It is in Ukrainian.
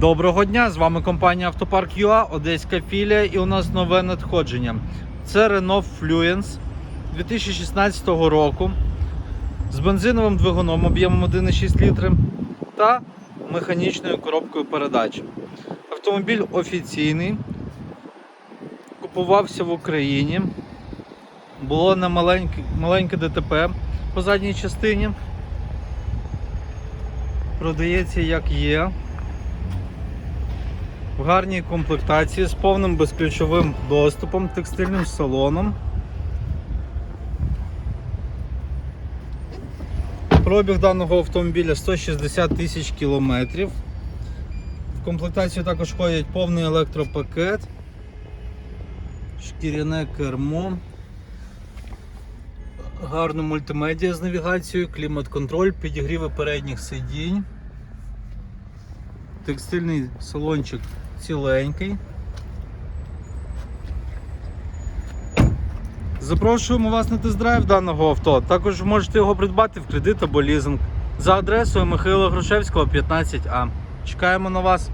Доброго дня! З вами компанія Автопарк ЮА, Одеська філія, і у нас нове надходження. Це Renault Fluence 2016 року з бензиновим двигуном об'ємом 1,6 літри та механічною коробкою передач. Автомобіль офіційний, купувався в Україні. Було на маленьке, маленьке ДТП по задній частині. Продається як є. В гарній комплектації з повним безключовим доступом, текстильним салоном. Пробіг даного автомобіля 160 тисяч кілометрів. В комплектацію також входять повний електропакет, шкіряне кермо, гарна мультимедіа з навігацією, клімат-контроль, підігріви передніх сидінь. Текстильний салончик ціленький. Запрошуємо вас на тест-драйв даного авто. Також можете його придбати в кредит або лізинг за адресою Михайла Грушевського, 15А. Чекаємо на вас.